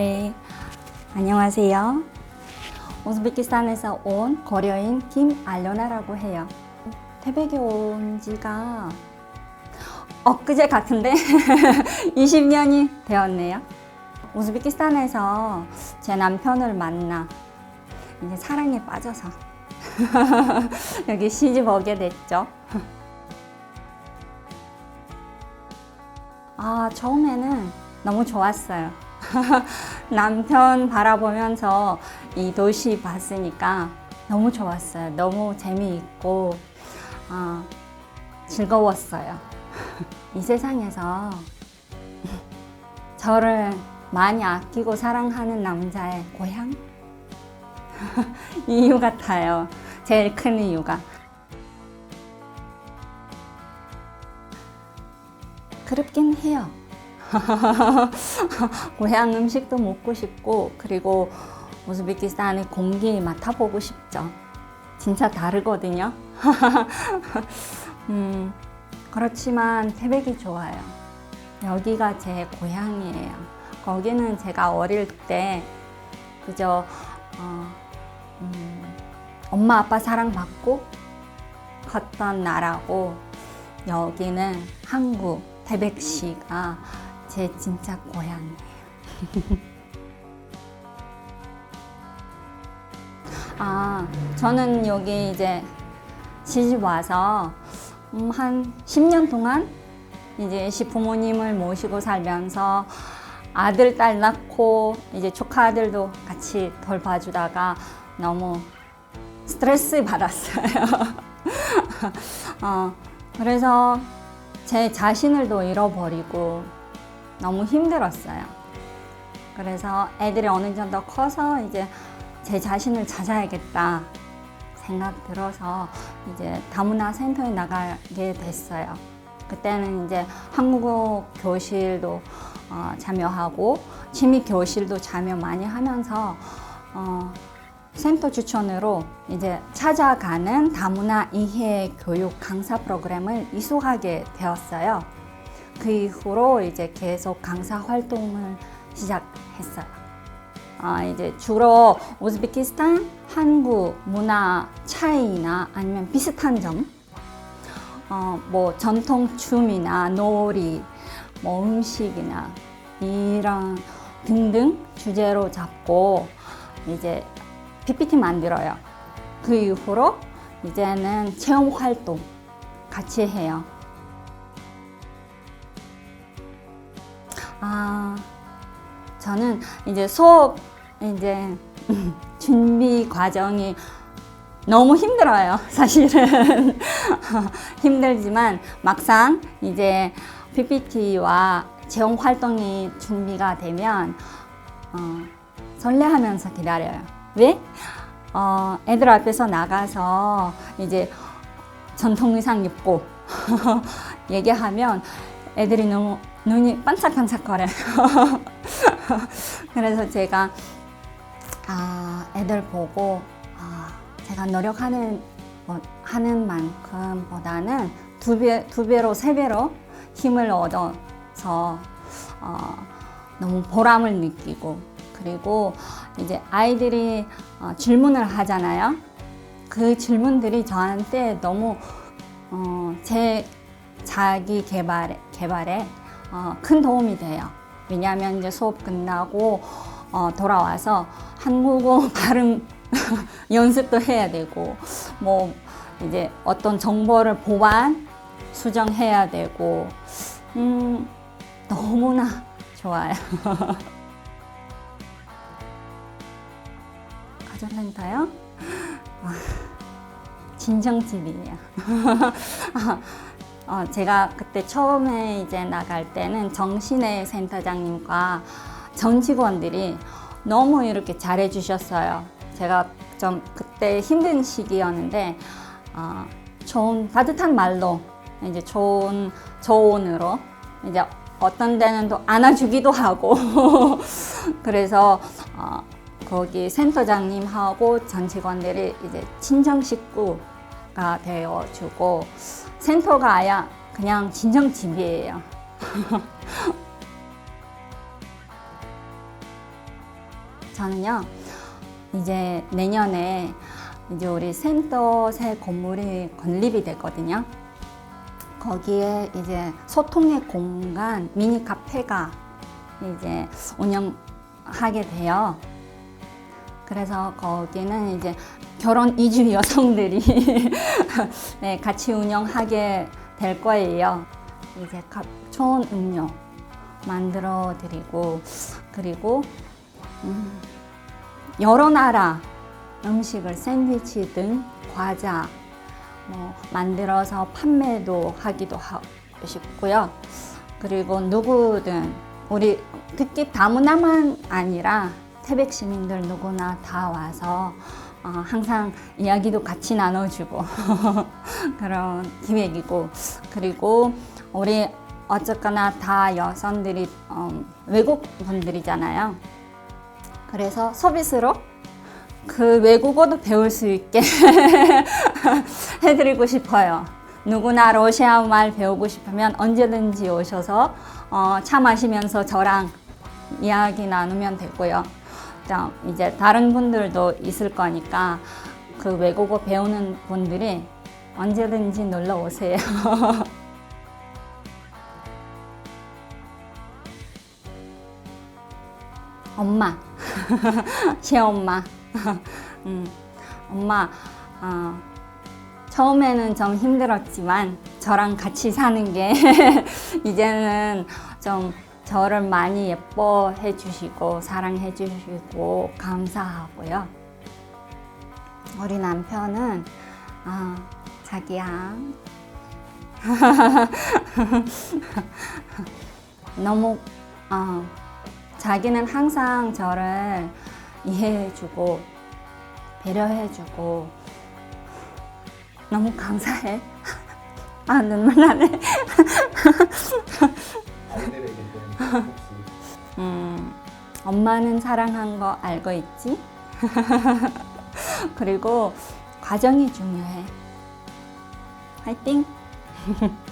네, 안녕하세요. 우즈베키스탄에서 온 거려인 김알려나라고 해요. 태백에 온 지가 엊그제 같은데 20년이 되었네요. 우즈베키스탄에서 제 남편을 만나 이제 사랑에 빠져서 여기 시집 오게 됐죠. 아, 처음에는 너무 좋았어요. 남편 바라보면서 이 도시 봤으니까 너무 좋았어요. 너무 재미있고, 아, 즐거웠어요. 이 세상에서 저를 많이 아끼고 사랑하는 남자의 고향? 이유 같아요. 제일 큰 이유가. 그립긴 해요. 고향 음식도 먹고 싶고, 그리고 우즈베키스탄의 공기 맡아보고 싶죠. 진짜 다르거든요. 음, 그렇지만 태백이 좋아요. 여기가 제 고향이에요. 거기는 제가 어릴 때 그저 어, 음, 엄마 아빠 사랑받고 컸던 나라고 여기는 한국 태백시가 제 진짜 고향이에요. 아, 저는 여기 이제 시집 와서 음, 한 10년 동안 이제 시부모님을 모시고 살면서 아들, 딸 낳고 이제 조카들도 같이 돌봐주다가 너무 스트레스 받았어요. 어, 그래서 제 자신을도 잃어버리고 너무 힘들었어요. 그래서 애들이 어느 정도 커서 이제 제 자신을 찾아야겠다 생각 들어서 이제 다문화 센터에 나가게 됐어요. 그때는 이제 한국어 교실도 어, 참여하고 취미 교실도 참여 많이 하면서 어, 센터 추천으로 이제 찾아가는 다문화 이해 교육 강사 프로그램을 이수하게 되었어요. 그 이후로 이제 계속 강사 활동을 시작했어요. 아, 이제 주로 우즈베키스탄, 한국 문화 차이나 아니면 비슷한 점, 어, 뭐 전통 춤이나 놀이, 뭐 음식이나 이런 등등 주제로 잡고 이제 PPT 만들어요. 그 이후로 이제는 체험 활동 같이 해요. 아, 저는 이제 수업 이제 준비 과정이 너무 힘들어요. 사실은 힘들지만 막상 이제 PPT와 체험 활동이 준비가 되면 어, 설레하면서 기다려요. 왜? 어, 애들 앞에서 나가서 이제 전통 의상 입고 얘기하면 애들이 너무 눈이 반짝반짝거려요. 그래서 제가 아, 애들 보고 아, 제가 노력하는 뭐, 하는 만큼보다는 두 배, 두 배로 세 배로 힘을 얻어서 어, 너무 보람을 느끼고 그리고 이제 아이들이 어, 질문을 하잖아요. 그 질문들이 저한테 너무 어, 제 자기 개발에, 개발에 어, 큰 도움이 돼요. 왜냐하면 이제 수업 끝나고 어, 돌아와서 한국어 발음 연습도 해야 되고 뭐 이제 어떤 정보를 보완 수정해야 되고 음, 너무나 좋아요. 가족센터요? 와, 진정집이에요. 어, 제가 그때 처음에 이제 나갈 때는 정신의 센터장님과 전 직원들이 너무 이렇게 잘해 주셨어요. 제가 좀 그때 힘든 시기였는데 어, 좋은 따뜻한 말로 이제 좋은 조언으로 이제 어떤 데는 또 안아주기도 하고 그래서 어, 거기 센터장님하고 전 직원들이 이제 친정 식구 가 되어주고 센터가 아야 그냥 진정 집이에요. 저는요 이제 내년에 이제 우리 센터 새 건물이 건립이 되거든요. 거기에 이제 소통의 공간 미니 카페가 이제 운영하게 돼요. 그래서 거기는 이제 결혼 이주 여성들이 네, 같이 운영하게 될 거예요. 이제 가- 좋은 음료 만들어 드리고 그리고 음, 여러 나라 음식을 샌드위치 등 과자 뭐 만들어서 판매도 하기도 하고 싶고요. 그리고 누구든 우리 특히 다문화만 아니라 태백 시민들 누구나 다 와서 어, 항상 이야기도 같이 나눠주고 그런 기획이고 그리고 우리 어쨌거나 다 여성들이 음, 외국 분들이잖아요. 그래서 서비스로 그 외국어도 배울 수 있게 해드리고 싶어요. 누구나 러시아 말 배우고 싶으면 언제든지 오셔서 어, 차 마시면서 저랑 이야기 나누면 되고요. 자, 이제 다른 분들도 있을 거니까 그 외국어 배우는 분들이 언제든지 놀러 오세요. 엄마, 시엄마, 음, 엄마, 어, 처음에는 좀 힘들었지만 저랑 같이 사는 게 이제는 좀 저를 많이 예뻐해 주시고 사랑해 주시고 감사하고요. 우리 남편은 아, 자기야 너무 어, 자기는 항상 저를 이해해주고 배려해주고 너무 감사해. 아 눈물 나네. 아이들에게 혹시 음, 엄마는 사랑한 거 알고 있지? 그리고 과정이 중요해. 화이팅!